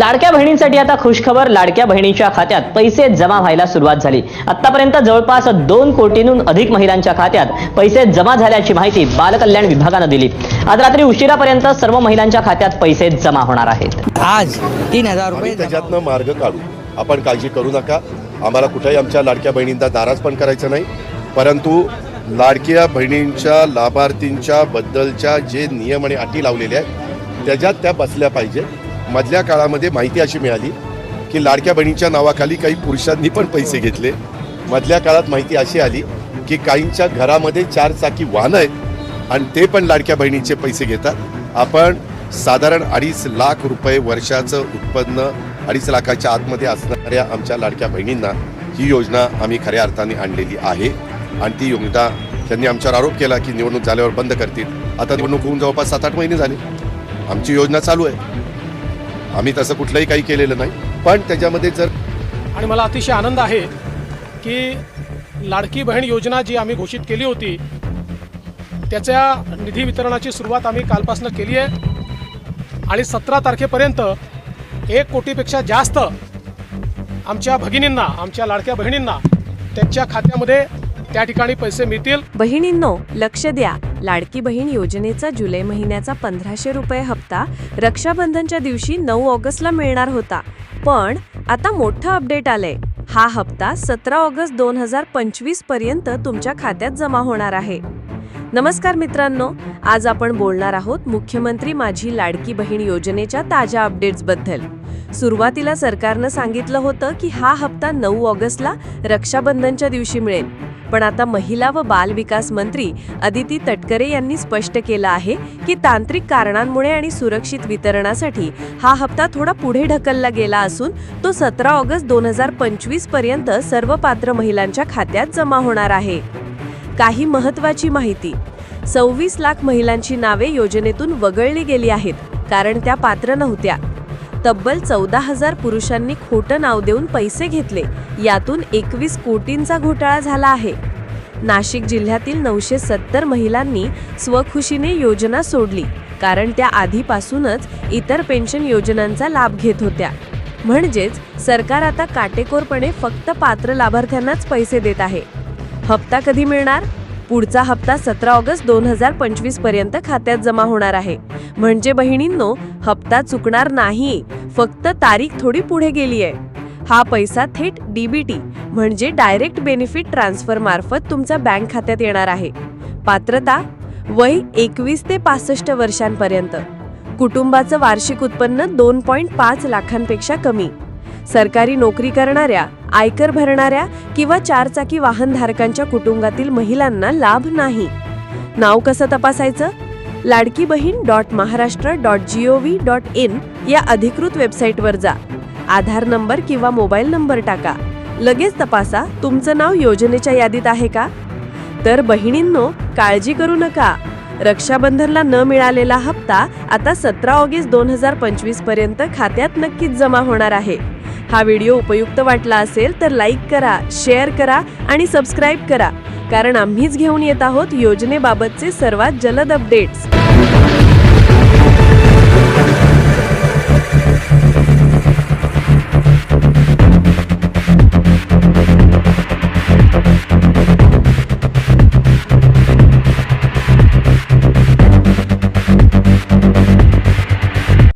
लाडक्या बहिणींसाठी आता खुशखबर. लाडक्या बहिणीच्या खात्यात पैसे जमा व्हायला सुरुवात झाली. आतापर्यंत जवळपास दोन कोटींहून अधिक महिलांच्या खात्यात पैसे जमा झाल्याची माहिती बालकल्याण विभागानं दिली. आज रात्री उशिरापर्यंत सर्व महिलांच्या खात्यात पैसे जमा होणार आहेत. आज तीन हजार रुपये त्याच्यातनं मार्ग काढू. आपण काळजी करू नका. आम्हाला कुठेही आमच्या लाडक्या बहिणींना नाराज पण करायचं नाही. परंतु लाडक्या बहिणींच्या लाभार्थींच्या बद्दलच्या जे नियम आणि अटी लावलेले आहेत त्याच्यात त्या बसल्या पाहिजे मधल्या काळामध्ये माहिती अशी मिळाली की लाडक्या बहिणीच्या नावाखाली काही पुरुषांनी पण पैसे घेतले. मधल्या काळात माहिती अशी आली की काहींच्या घरामध्ये चार चाकी वाहनं आहेत आणि ते पण लाडक्या बहिणीचे पैसे घेतात. आपण साधारण अडीच लाख रुपये वर्षाचं उत्पन्न अडीच लाखाच्या आतमध्ये असणाऱ्या आमच्या लाडक्या बहिणींना ही योजना आम्ही खऱ्या अर्थाने आणलेली आहे. आणि ती योजना त्यांनी आमच्यावर आरोप केला की निवडणूक झाल्यावर बंद करतील. आता निवडणूक होऊन जवळपास सात आठ महिने झाले. आमची योजना चालू आहे. आम्ही तसं कुठलंही काही केलेलं नाही. पण त्याच्यामध्ये जर आणि मला अतिशय आनंद आहे की लाडकी बहीण योजना जी आम्ही घोषित केली होती त्याच्या निधी वितरणाची सुरुवात आम्ही कालपासून केली आहे. आणि सतरा तारखेपर्यंत एक कोटीपेक्षा जास्त आमच्या भगिनींना आमच्या लाडक्या बहिणींना त्यांच्या खात्यामध्ये त्या ठिकाणी पैसे मिळतील. बहिणींनो लक्ष द्या. लाडकी बहीण योजनेचा जुलै महिन्याचा पंधराशे रुपये हप्ता रक्षाबंधनच्या दिवशी नऊ ऑगस्टला मिळणार होता. पण आता मोठं अपडेट आलंय. हा हप्ता सतरा ऑगस्ट दोन हजार पंचवीसपर्यंत तुमच्या खात्यात जमा होणार आहे. नमस्कार मित्रांनो आज आपण बोलणार आहोत मुख्यमंत्री माझी लाडकी बहीण योजनेच्या ताज्या अपडेट्सबद्दल. सुरुवातीला सरकारनं सांगितलं होतं की हा हप्ता नऊ ऑगस्टला रक्षाबंधनच्या दिवशी मिळेल. पण आता महिला व बाल विकास मंत्री अदिती तटकरे यांनी स्पष्ट केलं आहे की तांत्रिक कारणांमुळे आणि सुरक्षित वितरणासाठी हा हप्ता थोडा पुढे ढकलला गेला असून तो सतरा ऑगस्ट दोन हजार पंचवीसपर्यंत सर्व पात्र महिलांच्या खात्यात जमा होणार आहे. काही महत्वाची माहिती. सव्वीस लाख महिलांची नावे योजनेतून वगळली गेली आहेत कारण त्या पात्र नव्हत्या. तब्बल चौदा हजार पुरुषांनी खोटं नाव देऊन पैसे घेतले. यातून एकवीस कोटींचा घोटाळा झाला आहे. नाशिक जिल्ह्यातील नऊशे सत्तर महिलांनी स्वखुशीने योजना सोडली कारण त्या आधीपासूनच इतर पेन्शन योजनांचा लाभ घेत होत्या. म्हणजेच सरकार आता काटेकोरपणे फक्त पात्र लाभार्थ्यांनाच पैसे देत आहे. हप्ता कधी मिळणार? पुढचा हप्ता सतरा ऑगस्ट दोन हजार पंचवीसपर्यंत खात्यात जमा होणार आहे. म्हणजे बहिणींनो हप्ता चुकणार नाही. फक्त तारीख थोडी पुढे गेली आहे. हा पैसा थेट डीबीटी म्हणजे डायरेक्ट बेनिफिट ट्रान्सफर मार्फत तुमच्या बँक खात्यात येणार आहे. पात्रता वय एकवीस ते पासष्ट वर्षांपर्यंत. कुटुंबाचं वार्षिक उत्पन्न दोन पॉईंट पाच लाखांपेक्षा कमी. सरकारी नोकरी करणाऱ्या आयकर भरणाऱ्या किंवा चारचाकी वाहनधारकांच्या कुटुंबातील महिलांना लाभ नाही. नाव कसं तपासायचं? Ladki Bahin dot Maharashtra dot G O V dot in या अधिकृत वेबसाईटवर जा. आधार नंबर किंवा मोबाईल नंबर टाका. लगेच तपासा तुमचं नाव योजनेच्या यादीत आहे का? तर बहिणींनो काळजी करू नका. रक्षाबंधनला न मिळालेला हप्ता आता सतरा ऑगस्ट दोन हजार पंचवीसपर्यंत खात्यात नक्कीच जमा होणार आहे. हा व्हिडिओ उपयुक्त वाटला असेल तर लाईक करा शेअर करा आणि सबस्क्राईब करा. कारण आम्हीच घेऊन येत आहोत योजनेबाबतचे सर्वात जलद अपडेट्स.